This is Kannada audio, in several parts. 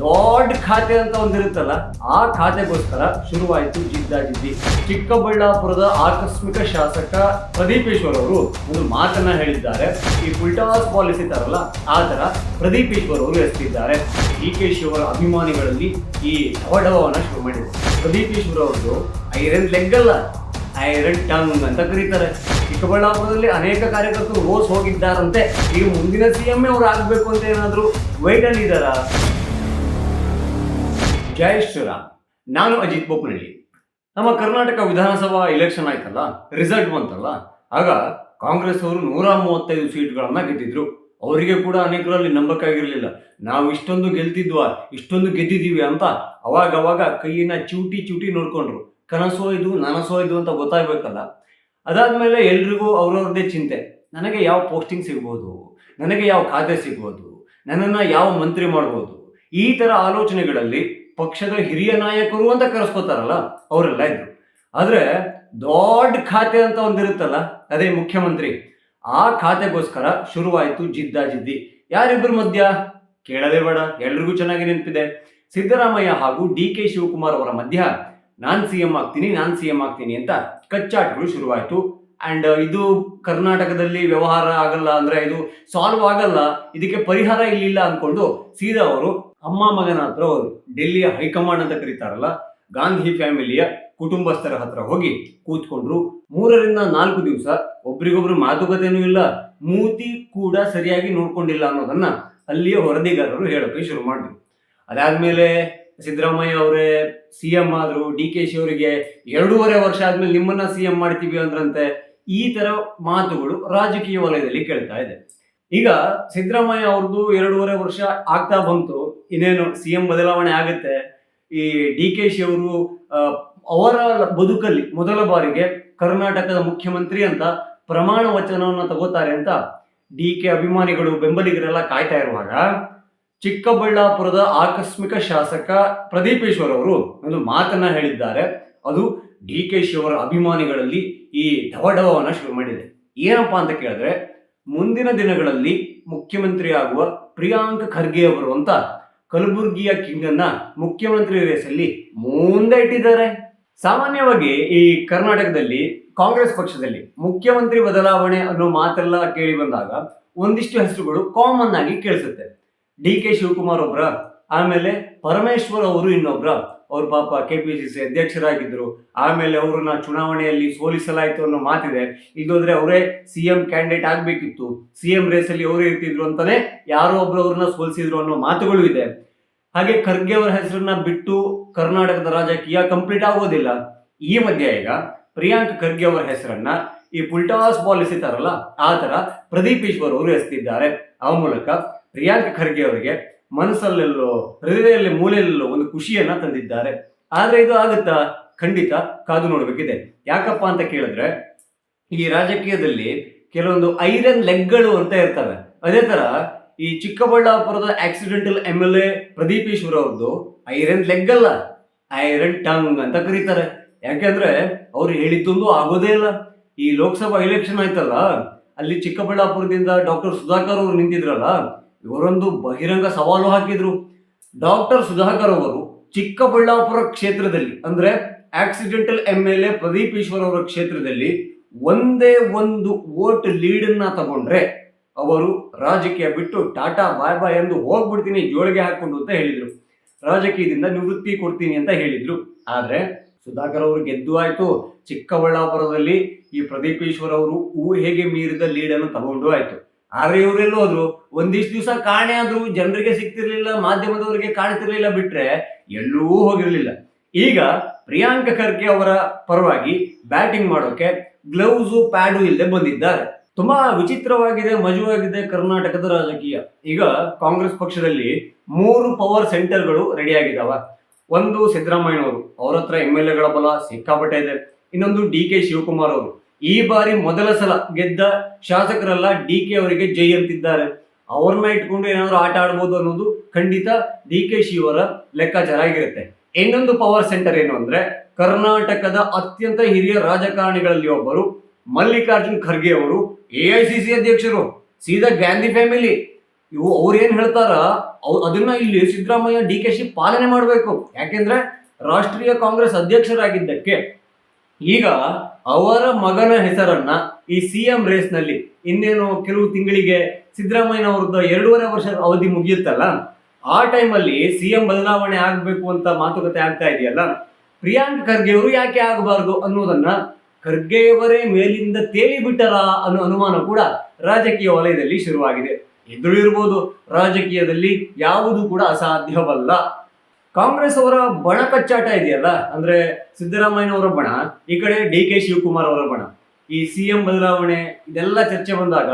ದೊಡ್ಡ ಖಾತೆ ಅಂತ ಒಂದಿರುತ್ತಲ್ಲ ಆ ಖಾತೆಗೋಸ್ಕರ ಶುರುವಾಯಿತು ಜಿದ್ದಾಜಿದ್ದಿ. ಚಿಕ್ಕಬಳ್ಳಾಪುರದ ಆಕಸ್ಮಿಕ ಶಾಸಕ ಪ್ರದೀಪೇಶ್ವರ್ ಅವರು ಒಂದು ಮಾತನ್ನ ಹೇಳಿದ್ದಾರೆ. ಈ ಫುಲ್ಟಾಸ್ ಪಾಲಿಸಿ ತರಲ್ಲ, ಆ ತರ ಪ್ರದೀಪೇಶ್ವರ್ ಅವರು ಎಸ್ತಿದ್ದಾರೆ ಡಿ ಕೆ ಶಿವರ ಅಭಿಮಾನಿಗಳಲ್ಲಿ ಈ ಡವಡವನ್ನ ಶುರು ಮಾಡಿದ್ರು. ಪ್ರದೀಪೇಶ್ವರ್ ಅವರು ಐರನ್ ಲೆಗ್ ಅಲ್ಲ ಐರನ್ ಟಂಗ್ ಅಂತ ಕರೀತಾರೆ. ಚಿಕ್ಕಬಳ್ಳಾಪುರದಲ್ಲಿ ಅನೇಕ ಕಾರ್ಯಕರ್ತರು ರೋಸ್ ಹೋಗಿದ್ದಾರಂತೆ. ಈಗ ಮುಂದಿನ ಸಿಎಂ ಅವ್ರು ಆಗ್ಬೇಕು ಅಂತ ಏನಾದ್ರು ವೈಟ್ ಅಲ್ಲಿ ಇದ್ದಾರಾ? ಜೈ ನಾನು ಅಜಿತ್ ಬೋಪನಹಳ್ಳಿ. ನಮ್ಮ ಕರ್ನಾಟಕ ವಿಧಾನಸಭಾ ಇಲೆಕ್ಷನ್ ಆಯ್ತಲ್ಲ ರಿಸಲ್ಟ್ ಬಂತಲ್ಲ, ಆಗ ಕಾಂಗ್ರೆಸ್ ಅವರು ನೂರ ಮೂವತ್ತೈದು ಸೀಟ್ಗಳನ್ನ ಗೆದ್ದಿದ್ರು. ಅವರಿಗೆ ಕೂಡ ಅನೇಕರಲ್ಲಿ ನಂಬಕ್ಕಾಗಿರಲಿಲ್ಲ ನಾವು ಇಷ್ಟೊಂದು ಗೆಲ್ತಿದ್ವಾ, ಇಷ್ಟೊಂದು ಗೆದ್ದಿದೀವಿ ಅಂತ ಅವಾಗ ಅವಾಗ ಕೈಯನ್ನ ಚೂಟಿ ಚೂಟಿ ನೋಡ್ಕೊಂಡ್ರು. ಕನಸೋ ಇದು, ನನಸೋ ಇದು ಅಂತ ಗೊತ್ತಾಗ್ಬೇಕಲ್ಲ. ಅದಾದ್ಮೇಲೆ ಎಲ್ರಿಗೂ ಅವ್ರವ್ರದ್ದೇ ಚಿಂತೆ. ನನಗೆ ಯಾವ ಪೋಸ್ಟಿಂಗ್ ಸಿಗ್ಬೋದು? ನನಗೆ ಯಾವ ಖಾತೆ ಸಿಗ್ಬೋದು? ನನ್ನನ್ನು ಯಾವ ಮಂತ್ರಿ ಮಾಡ್ಬೋದು? ಈ ಥರ ಆಲೋಚನೆಗಳಲ್ಲಿ ಪಕ್ಷದ ಹಿರಿಯ ನಾಯಕರು ಅಂತ ಕರೆಸ್ಕೋತಾರಲ್ಲ, ಅವರೆಲ್ಲ ಇದ್ರು. ಆದರೆ ದೊಡ್ಡ ಖಾತೆ ಅಂತ ಒಂದಿರುತ್ತಲ್ಲ ಅದೇ ಮುಖ್ಯಮಂತ್ರಿ. ಆ ಖಾತೆಗೋಸ್ಕರ ಶುರುವಾಯಿತು ಜಿದ್ದಾಜಿದ್ದಿ ಯಾರಿಬ್ರು ಮಧ್ಯ? ಕೇಳಲೇ ಬೇಡ, ಎಲ್ರಿಗೂ ಚೆನ್ನಾಗಿ ನೆನಪಿದೆ. ಸಿದ್ದರಾಮಯ್ಯ ಹಾಗೂ ಡಿ ಕೆ ಶಿವಕುಮಾರ್ ಅವರ ಮಧ್ಯ, ನಾನ್ ಸಿ ಎಂ ಆಗ್ತೀನಿ, ನಾನ್ ಸಿ ಎಂ ಆಗ್ತೀನಿ ಅಂತ ಕಚ್ಚಾಟಗಳು ಶುರುವಾಯಿತು. ಅಂಡ್ ಇದು ಕರ್ನಾಟಕದಲ್ಲಿ ವ್ಯವಹಾರ ಆಗಲ್ಲ ಅಂದ್ರೆ ಇದು ಸಾಲ್ವ್ ಆಗಲ್ಲ, ಇದಕ್ಕೆ ಪರಿಹಾರ ಇಲ್ಲಿಲ್ಲ ಅಂದ್ಕೊಂಡು ಸೀದಾ ಅವರು ಅಮ್ಮ ಮಗನ ಹತ್ರ ಹೋದ್ರು ಡೆಲ್ಲಿಯ ಹೈಕಮಾಂಡ್ ಅಂತ ಕರೀತಾರಲ್ಲ, ಗಾಂಧಿ ಫ್ಯಾಮಿಲಿಯ ಕುಟುಂಬಸ್ಥರ ಹತ್ರ ಹೋಗಿ ಕೂತ್ಕೊಂಡ್ರು. ಮೂರರಿಂದ ನಾಲ್ಕು ದಿವಸ ಒಬ್ರಿಗೊಬ್ರು ಮಾತುಕತೆನೂ ಇಲ್ಲ, ಮೂತಿ ಕೂಡ ಸರಿಯಾಗಿ ನೋಡ್ಕೊಂಡಿಲ್ಲ ಅನ್ನೋದನ್ನ ಅಲ್ಲಿಯ ವರದಿಗಾರರು ಹೇಳೋಕೆ ಶುರು ಮಾಡಿದ್ರು. ಅದಾದ್ಮೇಲೆ ಸಿದ್ದರಾಮಯ್ಯ ಅವರೇ, ಸಿ ಎಂ ಆದ್ರು, ಡಿ ಕೆ ಶಿ ಅವರಿಗೆ ಎರಡೂವರೆ ವರ್ಷ ಆದ್ಮೇಲೆ ನಿಮ್ಮನ್ನ ಸಿ ಎಂ ಮಾಡ್ತೀವಿ ಅಂದ್ರಂತೆ, ಈ ತರ ಮಾತುಗಳು ರಾಜಕೀಯ ವಲಯದಲ್ಲಿ ಕೇಳ್ತಾ ಇದೆ. ಈಗ ಸಿದ್ದರಾಮಯ್ಯ ಅವ್ರದ್ದು ಎರಡೂವರೆ ವರ್ಷ ಆಗ್ತಾ ಬಂತು, ಇನ್ನೇನು ಸಿ ಎಂ ಬದಲಾವಣೆ ಆಗುತ್ತೆ, ಈ ಡಿ ಕೆ ಶಿ ಅವರು ಅವರ ಬದುಕಲ್ಲಿ ಮೊದಲ ಬಾರಿಗೆ ಕರ್ನಾಟಕದ ಮುಖ್ಯಮಂತ್ರಿ ಅಂತ ಪ್ರಮಾಣ ವಚನವನ್ನು ತಗೋತಾರೆ ಅಂತ ಡಿ ಕೆ ಅಭಿಮಾನಿಗಳು ಬೆಂಬಲಿಗರೆಲ್ಲ ಕಾಯ್ತಾ ಇರುವಾಗ, ಚಿಕ್ಕಬಳ್ಳಾಪುರದ ಆಕಸ್ಮಿಕ ಶಾಸಕ ಪ್ರದೀಪೇಶ್ವರ್ ಅವರು ಒಂದು ಮಾತನ್ನ ಹೇಳಿದ್ದಾರೆ. ಅದು ಡಿ ಕೆ ಶಿ ಅವರ ಅಭಿಮಾನಿಗಳಲ್ಲಿ ಈ ಢವಢವನ್ನ ಶುರು ಮಾಡಿದೆ. ಏನಪ್ಪಾ ಅಂತ ಕೇಳಿದ್ರೆ ಮುಂದಿನ ದಿನಗಳಲ್ಲಿ ಮುಖ್ಯಮಂತ್ರಿ ಆಗುವ ಪ್ರಿಯಾಂಕ್ ಖರ್ಗೆ ಅವರು ಅಂತ ಕಲಬುರ್ಗಿಯ ಕಿಂಗ್ ಅನ್ನ ಮುಖ್ಯಮಂತ್ರಿ ರೇಸಲ್ಲಿ ಮುಂದೆ ಇಟ್ಟಿದ್ದಾರೆ. ಸಾಮಾನ್ಯವಾಗಿ ಈ ಕರ್ನಾಟಕದಲ್ಲಿ ಕಾಂಗ್ರೆಸ್ ಪಕ್ಷದಲ್ಲಿ ಮುಖ್ಯಮಂತ್ರಿ ಬದಲಾವಣೆ ಅನ್ನೋ ಮಾತೆಲ್ಲ ಕೇಳಿ ಬಂದಾಗ ಒಂದಿಷ್ಟು ಹೆಸರುಗಳು ಕಾಮನ್ ಆಗಿ ಕೇಳಿಸುತ್ತೆ. ಡಿ ಕೆ ಶಿವಕುಮಾರ್ ಒಬ್ರ, ಆಮೇಲೆ ಪರಮೇಶ್ವರ್ ಅವರು ಇನ್ನೊಬ್ರ ಅವ್ರ ಪಾಪ ಕೆ ಪಿ ಸಿ ಸಿ ಅಧ್ಯಕ್ಷರಾಗಿದ್ದರು ಆಮೇಲೆ ಅವ್ರನ್ನ ಚುನಾವಣೆಯಲ್ಲಿ ಸೋಲಿಸಲಾಯಿತು ಅನ್ನೋ ಮಾತಿದೆ. ಇಲ್ಲದ್ರೆ ಅವರೇ ಸಿ ಎಂ ಕ್ಯಾಂಡಿಡೇಟ್ ಆಗಬೇಕಿತ್ತು. ಸಿ ಎಂ ರೇಸಲ್ಲಿ ಅವರೇ ಇರ್ತಿದ್ರು ಅಂತಾನೆ ಯಾರೋ ಒಬ್ರು ಅವ್ರನ್ನ ಸೋಲಿಸಿದ್ರು ಅನ್ನೋ ಮಾತುಗಳು ಇದೆ. ಹಾಗೆ ಖರ್ಗೆ ಅವರ ಹೆಸರನ್ನ ಬಿಟ್ಟು ಕರ್ನಾಟಕದ ರಾಜಕೀಯ ಕಂಪ್ಲೀಟ್ ಆಗೋದಿಲ್ಲ. ಈ ಮಧ್ಯೆ ಈಗ ಪ್ರಿಯಾಂಕ್ ಖರ್ಗೆ ಅವರ ಹೆಸರನ್ನ ಈ ಪುಲ್ಟಾಸ್ ಪಾಲಿಸಿ ತರಲ್ಲ, ಆ ತರ ಪ್ರದೀಪ್ ಈಶ್ವರ್ ಅವರು ಎಸ್ತಿದ್ದಾರೆ ಆ ಮೂಲಕ ಪ್ರಿಯಾಂಕ್ ಖರ್ಗೆ ಅವರಿಗೆ ಮನಸ್ಸಲ್ಲೆಲ್ಲೋ, ಹೃದಯದಲ್ಲಿ ಮೂಲೆಯಲ್ಲೋ ಒಂದು ಖುಷಿಯನ್ನ ತಂದಿದ್ದಾರೆ. ಆದ್ರೆ ಇದು ಆಗುತ್ತಾ? ಖಂಡಿತ ಕಾದು ನೋಡಬೇಕಿದೆ. ಯಾಕಪ್ಪ ಅಂತ ಕೇಳಿದ್ರೆ, ಈ ರಾಜಕೀಯದಲ್ಲಿ ಕೆಲವೊಂದು ಐರನ್ ಲೆಗ್ಗಳು ಅಂತ ಇರ್ತವೆ. ಅದೇ ತರ ಈ ಚಿಕ್ಕಬಳ್ಳಾಪುರದ accidental M L A Pradeep Eshwar ಅವ್ರದ್ದು ಐರನ್ ಲೆಗ್ ಅಲ್ಲ ಐರನ್ ಟಂಗ್ ಅಂತ ಕರೀತಾರೆ. ಯಾಕೆಂದ್ರೆ ಅವ್ರು ಹೇಳಿದ್ದೊಂದು ಆಗೋದೇ ಇಲ್ಲ. ಈ ಲೋಕಸಭಾ ಎಲೆಕ್ಷನ್ ಆಯ್ತಲ್ಲ, ಅಲ್ಲಿ ಚಿಕ್ಕಬಳ್ಳಾಪುರದಿಂದ ಡಾಕ್ಟರ್ ಸುಧಾಕರ್ ಅವರು ನಿಂತಿದ್ರಲ್ಲ ಇವರೊಂದು ಬಹಿರಂಗ ಸವಾಲು ಹಾಕಿದ್ರು. ಡಾಕ್ಟರ್ ಸುಧಾಕರ್ ಅವರು ಚಿಕ್ಕಬಳ್ಳಾಪುರ ಕ್ಷೇತ್ರದಲ್ಲಿ, ಅಂದ್ರೆ accidental M L A Pradeep Eshwar ಅವರ ಕ್ಷೇತ್ರದಲ್ಲಿ ಒಂದೇ ಒಂದು ವೋಟ್ ಲೀಡನ್ನ ತಗೊಂಡ್ರೆ ಅವರು ರಾಜಕೀಯ ಬಿಟ್ಟು ಟಾಟಾ ಬಾಯ್ ಬಾಯ್ ಎಂದು ಹೋಗ್ಬಿಡ್ತೀನಿ, ಜೋಳಿಗೆ ಹಾಕೊಂಡು ಅಂತ ಹೇಳಿದ್ರು. ರಾಜಕೀಯದಿಂದ ನಿವೃತ್ತಿ ಕೊಡ್ತೀನಿ ಅಂತ ಹೇಳಿದ್ರು. ಆದ್ರೆ ಸುಧಾಕರ್ ಅವರು ಗೆದ್ದು ಆಯ್ತು. ಚಿಕ್ಕಬಳ್ಳಾಪುರದಲ್ಲಿ ಈ ಪ್ರದೀಪ್ ಈಶ್ವರ್ ಅವರು ಊಹೆಗೆ ಮೀರಿದ ಲೀಡನ್ನು ತಗೊಂಡು ಆಯ್ತು. ಆದ್ರೆ ಇವರೆಲ್ಲ ಹೋದ್ರು? ಒಂದಿಷ್ಟು ದಿವಸ ಕಾಣೆ ಆದ್ರು ಜನರಿಗೆ ಸಿಗ್ತಿರ್ಲಿಲ್ಲ, ಮಾಧ್ಯಮದವರಿಗೆ ಕಾಣ್ತಿರ್ಲಿಲ್ಲ ಬಿಟ್ರೆ ಎಲ್ಲೂ ಹೋಗಿರ್ಲಿಲ್ಲ. ಈಗ ಪ್ರಿಯಾಂಕ ಖರ್ಗೆ ಅವರ ಪರವಾಗಿ ಬ್ಯಾಟಿಂಗ್ ಮಾಡೋಕೆ ಗ್ಲೌಸು, ಪ್ಯಾಡು ಇಲ್ಲದೆ ಬಂದಿದ್ದಾರೆ. ತುಂಬಾ ವಿಚಿತ್ರವಾಗಿದೆ, ಮಜವಾಗಿದೆ ಕರ್ನಾಟಕದ ರಾಜಕೀಯ. ಈಗ ಕಾಂಗ್ರೆಸ್ ಪಕ್ಷದಲ್ಲಿ ಮೂರು ಪವರ್ ಸೆಂಟರ್ಗಳು ರೆಡಿ ಆಗಿದಾವ. ಒಂದು ಸಿದ್ದರಾಮಯ್ಯನವರು, ಅವ್ರ ಹತ್ರ ಎಂ ಎಲ್ ಎಗಳ ಬಲ ಸಿಕ್ಕಾಪಟ್ಟೆ ಇದೆ. ಇನ್ನೊಂದು ಡಿ ಕೆ ಶಿವಕುಮಾರ್ ಅವರು. ಈ ಬಾರಿ ಮೊದಲ ಸಲ ಗೆದ್ದ ಶಾಸಕರೆಲ್ಲ ಡಿ ಕೆ ಅವರಿಗೆ ಜೈ ಅಂತಿದ್ದಾರೆ. ಅವ್ರನ್ನ ಇಟ್ಕೊಂಡು ಏನಾದ್ರು ಆಟ ಆಡ್ಬೋದು ಅನ್ನೋದು ಖಂಡಿತ ಡಿ ಕೆ ಶಿವರ ಲೆಕ್ಕಾಚಾರ ಆಗಿರುತ್ತೆ. ಇನ್ನೊಂದು ಪವರ್ ಸೆಂಟರ್ ಏನು ಅಂದ್ರೆ ಕರ್ನಾಟಕದ ಅತ್ಯಂತ ಹಿರಿಯ ರಾಜಕಾರಣಿಗಳಲ್ಲಿ ಒಬ್ಬರು ಮಲ್ಲಿಕಾರ್ಜುನ್ ಖರ್ಗೆ ಅವರು, ಎ ಐ ಸಿ ಸಿ ಅಧ್ಯಕ್ಷರು, ಸೀದಾ ಗಾಂಧಿ ಫ್ಯಾಮಿಲಿ ಇವು ಅವ್ರು ಏನ್ ಹೇಳ್ತಾರ? ಅದನ್ನ ಇಲ್ಲಿ ಸಿದ್ದರಾಮಯ್ಯ ಡಿ ಕೆ ಶಿ ಪಾಲನೆ ಮಾಡಬೇಕು. ಯಾಕೆಂದ್ರೆ ರಾಷ್ಟ್ರೀಯ ಕಾಂಗ್ರೆಸ್ ಅಧ್ಯಕ್ಷರಾಗಿದ್ದಕ್ಕೆ ಈಗ ಅವರ ಮಗನ ಹೆಸರನ್ನ ಈ ಸಿ ಎಂ ರೇಸ್ನಲ್ಲಿ ಇನ್ನೇನು ಕೆಲವು ತಿಂಗಳಿಗೆ ಸಿದ್ದರಾಮಯ್ಯನವ್ರದ್ದು ಎರಡೂವರೆ ವರ್ಷ ಅವಧಿ ಮುಗಿಯುತ್ತಲ್ಲ? ಆ ಟೈಮಲ್ಲಿ ಸಿ ಎಂ ಬದಲಾವಣೆ ಆಗಬೇಕು ಅಂತ ಮಾತುಕತೆ ಆಗ್ತಾ ಇದೆಯಲ್ಲ? ಪ್ರಿಯಾಂಕ್ ಖರ್ಗೆ ಅವರು ಯಾಕೆ ಆಗಬಾರ್ದು ಅನ್ನೋದನ್ನ ಖರ್ಗೆಯವರೇ ಮೇಲಿಂದ ತೇಲಿ ಬಿಟ್ಟರ ಅನ್ನೋ ಅನುಮಾನ ಕೂಡ ರಾಜಕೀಯ ವಲಯದಲ್ಲಿ ಶುರುವಾಗಿದೆ. ಎದುರಿರ್ಬೋದು ರಾಜಕೀಯದಲ್ಲಿ ಯಾವುದು ಕೂಡ ಅಸಾಧ್ಯವಲ್ಲ. ಕಾಂಗ್ರೆಸ್ ಅವರ ಬಣ ಕಚ್ಚಾಟ ಇದೆಯಲ್ಲ, ಅಂದ್ರೆ ಸಿದ್ದರಾಮಯ್ಯನವರ ಬಣ, ಈ ಕಡೆ ಡಿ ಕೆ ಶಿವಕುಮಾರ್ ಅವರ ಬಣ. ಈ ಸಿ ಎಂ ಬದಲಾವಣೆ, ಇದೆಲ್ಲ ಚರ್ಚೆ ಬಂದಾಗ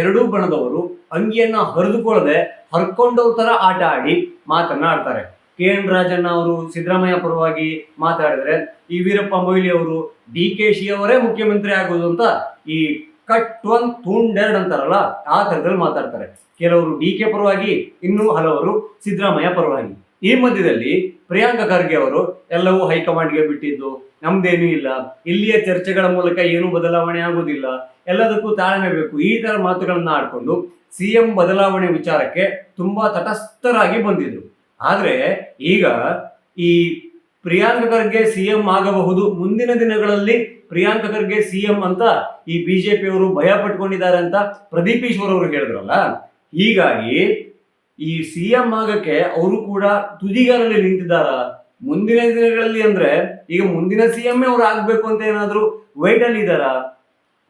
ಎರಡೂ ಬಣದವರು ಅಂಗಿಯನ್ನ ಹರಿದುಕೊಳ್ಳದೆ ಹರ್ಕೊಂಡವ್ರ ತರ ಆಟ ಆಡಿ ಮಾತನ್ನ ಆಡ್ತಾರೆ ಕೆ ಎನ್ ರಾಜಣ್ಣ ಅವರು ಸಿದ್ದರಾಮಯ್ಯ ಪರವಾಗಿ ಮಾತಾಡಿದ್ರೆ, ಈ ವೀರಪ್ಪ ಮೊಯ್ಲಿ ಅವರು ಡಿ ಕೆ ಶಿ ಅವರೇ ಮುಖ್ಯಮಂತ್ರಿ ಆಗೋದು ಅಂತ ಈ ಕಟ್ ಒನ್ ತುಂಡೆರಡ್ ಅಂತಾರಲ್ಲ, ಆ ತರದಲ್ಲಿ ಮಾತಾಡ್ತಾರೆ. ಕೆಲವರು ಡಿ ಕೆ ಪರವಾಗಿ, ಇನ್ನೂ ಹಲವರು ಸಿದ್ದರಾಮಯ್ಯ ಪರವಾಗಿ. ಈ ಮಧ್ಯದಲ್ಲಿ ಪ್ರಿಯಾಂಕ ಖರ್ಗೆ ಅವರು, ಎಲ್ಲವೂ ಹೈಕಮಾಂಡ್ಗೆ ಬಿಟ್ಟಿದ್ದು, ನಮ್ದೇನೂ ಇಲ್ಲ, ಇಲ್ಲಿಯ ಚರ್ಚೆಗಳ ಮೂಲಕ ಏನೂ ಬದಲಾವಣೆ ಆಗೋದಿಲ್ಲ ಎಲ್ಲದಕ್ಕೂ ತಾಳ್ಮೆ ಬೇಕು, ಈ ತರ ಮಾತುಗಳನ್ನ ಆಡ್ಕೊಂಡು ಸಿಎಂ ಬದಲಾವಣೆ ವಿಚಾರಕ್ಕೆ ತುಂಬಾ ತಟಸ್ಥರಾಗಿ ಬಂದಿದ್ರು. ಆದರೆ ಈಗ ಈ ಪ್ರಿಯಾಂಕ ಖರ್ಗೆ ಸಿಎಂ ಆಗಬಹುದು, ಮುಂದಿನ ದಿನಗಳಲ್ಲಿ ಪ್ರಿಯಾಂಕ ಖರ್ಗೆ ಸಿಎಂ ಅಂತ ಈ ಬಿಜೆಪಿಯವರು ಭಯ ಪಟ್ಕೊಂಡಿದ್ದಾರೆ ಅಂತ ಪ್ರದೀಪ್ ಈಶ್ವರ್ ಅವರು ಹೇಳಿದ್ರಲ್ಲ, ಹೀಗಾಗಿ ಈ ಸಿ ಎಂ ಆಗಕ್ಕೆ ಅವರು ಕೂಡ ತುದಿಗಾರಲ್ಲಿ ನಿಂತಿದ್ದಾರ? ಮುಂದಿನ ದಿನಗಳಲ್ಲಿ ಅಂದ್ರೆ ಈಗ ಮುಂದಿನ ಸಿ ಎಂ ಅವ್ರು ಆಗ್ಬೇಕು ಅಂತ ಏನಾದ್ರು ವೈಟ್ ಅಲ್ಲಿ ಇದ್ದಾರ?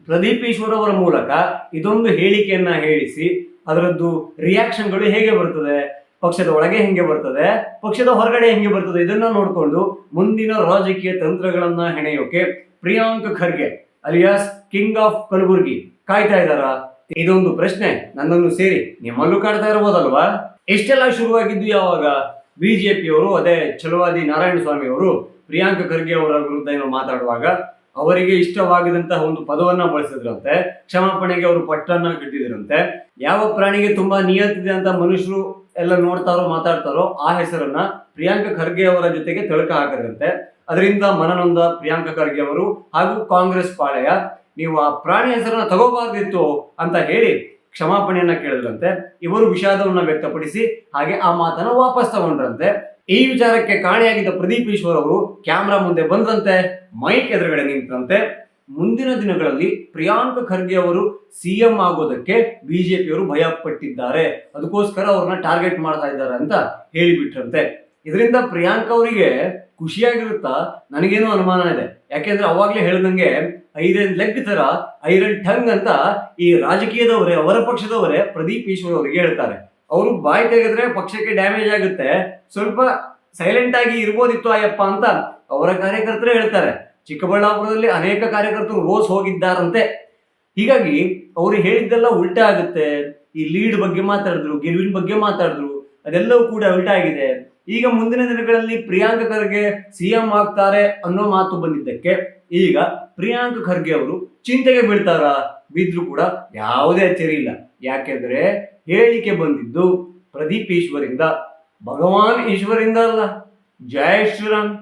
ಪ್ರದೀಪ್ ಈಶ್ವರ್ ಅವರ ಮೂಲಕ ಇದೊಂದು ಹೇಳಿಕೆಯನ್ನ ಹೇಳಿಸಿ, ಅದರದ್ದು ರಿಯಾಕ್ಷನ್ಗಳು ಹೇಗೆ ಬರ್ತದೆ? ಪಕ್ಷದ ಒಳಗೆ ಹೆಂಗೆ ಬರ್ತದೆ? ಪಕ್ಷದ ಹೊರಗಡೆ ಹೆಂಗೆ ಬರ್ತದೆ? ಇದನ್ನ ನೋಡಿಕೊಂಡು ಮುಂದಿನ ರಾಜಕೀಯ ತಂತ್ರಗಳನ್ನ ಹೆಣೆಯೋಕೆ Priyank Kharge, alias king of Kalaburagi ಕಾಯ್ತಾ ಇದ್ದಾರ? ಇದೊಂದು ಪ್ರಶ್ನೆ, ನನ್ನನ್ನು ಸೇರಿ. ನಿಮ್ಮಲ್ಲೂ ಕಾಡ್ತಾ ಇರಬಹುದಲ್ವಾ ಇಷ್ಟೆಲ್ಲ ಶುರುವಾಗಿದ್ದು ಯಾವಾಗ? ಬಿಜೆಪಿಯವರು, ಅದೇ ಚಲುವಾದಿ ನಾರಾಯಣ ಸ್ವಾಮಿ ಅವರು ಪ್ರಿಯಾಂಕ ಖರ್ಗೆ ಅವರ ವಿರುದ್ಧ ಏನೋ ಮಾತಾಡುವಾಗ ಅವರಿಗೆ ಇಷ್ಟವಾಗಿದಂತಹ ಒಂದು ಪದವನ್ನ ಬಳಸಿದ್ರಂತೆ. ಕ್ಷಮಾಪಣೆಗೆ ಅವರು ಪಟ್ಟನ್ನ ಕಟ್ಟಿದ್ರಂತೆ. ಯಾವ ಪ್ರಾಣಿಗೆ ತುಂಬಾ ನಿಯತ್ತಿದೆ ಅಂತ ಮನುಷ್ಯರು ಎಲ್ಲ ನೋಡ್ತಾರೋ, ಮಾತಾಡ್ತಾರೋ, ಆ ಹೆಸರನ್ನ ಪ್ರಿಯಾಂಕ ಖರ್ಗೆ ಅವರ ಜೊತೆಗೆ ತಳಕ ಹಾಕದಂತೆ ಅದರಿಂದ ಮನನೊಂದ ಪ್ರಿಯಾಂಕ ಖರ್ಗೆ ಅವರು ಹಾಗೂ ಕಾಂಗ್ರೆಸ್ ಪಾಳೆಯ. ನೀವು ಆ ಪ್ರಾಣಿ ಹೆಸರನ್ನ ತಗೋಬಾರ್ದಿತ್ತು ಅಂತ ಹೇಳಿ ಕ್ಷಮಾಪಣೆಯನ್ನ ಕೇಳಿದ್ರಂತೆ, ಇವರು ವಿಷಾದವನ್ನ ವ್ಯಕ್ತಪಡಿಸಿ ಹಾಗೆ ಆ ಮಾತನ್ನ ವಾಪಸ್ ತಗೊಂಡ್ರಂತೆ. ಈ ವಿಚಾರಕ್ಕೆ ಕಾಣೆಯಾಗಿದ್ದ ಪ್ರದೀಪ್ ಈಶ್ವರ್ ಅವರು ಕ್ಯಾಮ್ರಾ ಮುಂದೆ ಬಂದ್ರಂತೆ, ಮೈಕ್ ಎದುರುಗಡೆ ನಿಂತಂತೆ ಮುಂದಿನ ದಿನಗಳಲ್ಲಿ ಪ್ರಿಯಾಂಕ ಖರ್ಗೆ ಅವರು ಸಿಎಂ ಆಗೋದಕ್ಕೆ ಬಿಜೆಪಿಯವರು ಭಯ ಪಟ್ಟಿದ್ದಾರೆ ಅದಕ್ಕೋಸ್ಕರ ಅವ್ರನ್ನ ಟಾರ್ಗೆಟ್ ಮಾಡ್ತಾ ಇದ್ದಾರೆ ಅಂತ ಹೇಳಿಬಿಟ್ರಂತೆ. ಇದರಿಂದ ಪ್ರಿಯಾಂಕ ಅವರಿಗೆ ಖುಷಿಯಾಗಿರುತ್ತಾ ನನಗೇನು ಅನುಮಾನ ಇದೆ. ಯಾಕೆಂದ್ರೆ ಅವಾಗ್ಲೇ ಹೇಳಿದಂಗೆ ಐರನ್ ಲೆಗ್ ತರ ಐರನ್ ಟಂಗ್ ಅಂತ ಈ ರಾಜಕೀಯದವರೇ, ಅವರ ಪಕ್ಷದವರೇ ಪ್ರದೀಪ್ ಈಶ್ವರ್ ಅವರಿಗೆ ಹೇಳ್ತಾರೆ. ಅವರು ಬಾಯಿ ತೆಗೆದ್ರೆ ಪಕ್ಷಕ್ಕೆ ಡ್ಯಾಮೇಜ್ ಆಗುತ್ತೆ. ಸ್ವಲ್ಪ ಸೈಲೆಂಟ್ ಆಗಿ ಇರ್ಬೋದಿತ್ತು ಅಯ್ಯಪ್ಪ ಅಂತ ಅವರ ಕಾರ್ಯಕರ್ತರೇ ಹೇಳ್ತಾರೆ. ಚಿಕ್ಕಬಳ್ಳಾಪುರದಲ್ಲಿ ಅನೇಕ ಕಾರ್ಯಕರ್ತರು ರೋಸ್ ಹೋಗಿದ್ದಾರಂತೆ. ಹೀಗಾಗಿ ಅವರು ಹೇಳಿದ್ದೆಲ್ಲ ಉಲ್ಟಾ ಆಗುತ್ತೆ. ಈ ಲೀಡ್ ಬಗ್ಗೆ ಮಾತಾಡಿದ್ರು, ಗೆಲುವಿನ ಬಗ್ಗೆ ಮಾತಾಡಿದ್ರು. ಅದೆಲ್ಲವೂ ಕೂಡ ಉಲ್ಟಾಗಿದೆ ಈಗ ಮುಂದಿನ ದಿನಗಳಲ್ಲಿ ಪ್ರಿಯಾಂಕ ಖರ್ಗೆ ಸಿಎಂ ಆಗ್ತಾರೆ ಅನ್ನೋ ಮಾತು ಬಂದಿದ್ದಕ್ಕೆ ಈಗ ಪ್ರಿಯಾಂಕ ಖರ್ಗೆ ಅವರು ಚಿಂತೆಗೆ ಬೀಳ್ತಾರ ಬಿದ್ರು ಕೂಡ ಯಾವುದೇ ಅಚ್ಚರಿ ಇಲ್ಲ. ಯಾಕೆಂದ್ರೆ ಹೇಳಿಕೆ ಬಂದಿದ್ದು ಪ್ರದೀಪ್ ಈಶ್ವರಿಂದ, ಭಗವಾನ್ ಈಶ್ವರಿಂದ ಅಲ್ಲ. ಜಯ ಶ್ರೀರಾಮ್.